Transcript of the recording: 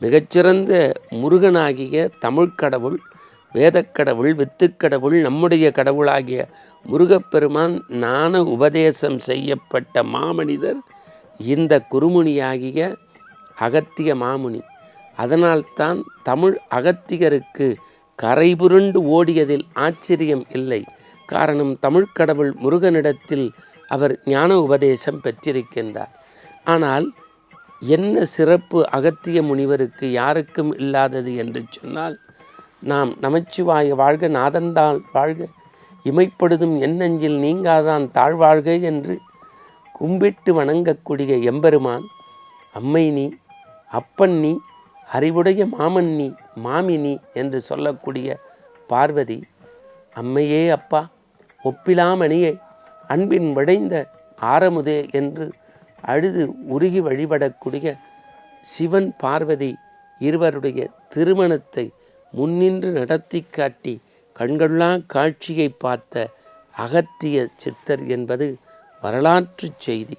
மிகச்சிறந்த முருகனாகிய தமிழ்க்கடவுள் வேதக்கடவுள் வித்துக்கடவுள் நம்முடைய கடவுளாகிய முருகப்பெருமான் ஞான உபதேசம் செய்யப்பட்ட மாமனிதர் இந்த குருமுனியாகிய அகத்திய மாமுனி. அதனால்தான் தமிழ் அகத்தியருக்கு கரைபுருண்டு ஓடியதில் ஆச்சரியம் இல்லை. காரணம் தமிழ்க்கடவுள் முருகனிடத்தில் அவர் ஞான உபதேசம் பெற்றிருக்கின்றார். ஆனால் என்ன சிறப்பு அகத்திய முனிவருக்கு யாருக்கும் இல்லாதது என்று சொன்னால் நாம் நமச்சிவாய வாழ்க நாதந்தாள் வாழ்க இமைப்படுதும் எண்ணெஞ்சில் நீங்காதான் தாழ்வாழ்க என்று கும்பிட்டு வணங்கக்கூடிய எம்பெருமான் அம்மை நீ அப்பன் நீ அறிவுடைய மாமன் நீ மாமினி என்று சொல்லக்கூடிய பார்வதி அம்மையே அப்பா ஒப்பிலாமணியே அன்பின் விடைந்த ஆரமுதே என்று அழுது உருகி வழிபடக்கூடிய சிவன் பார்வதி இருவருடைய திருமணத்தை முன்னின்று நடத்தி காட்டி கண்கொள்ளா காட்சியை பார்த்த அகத்திய சித்தர் என்பது வரலாற்று செய்தி.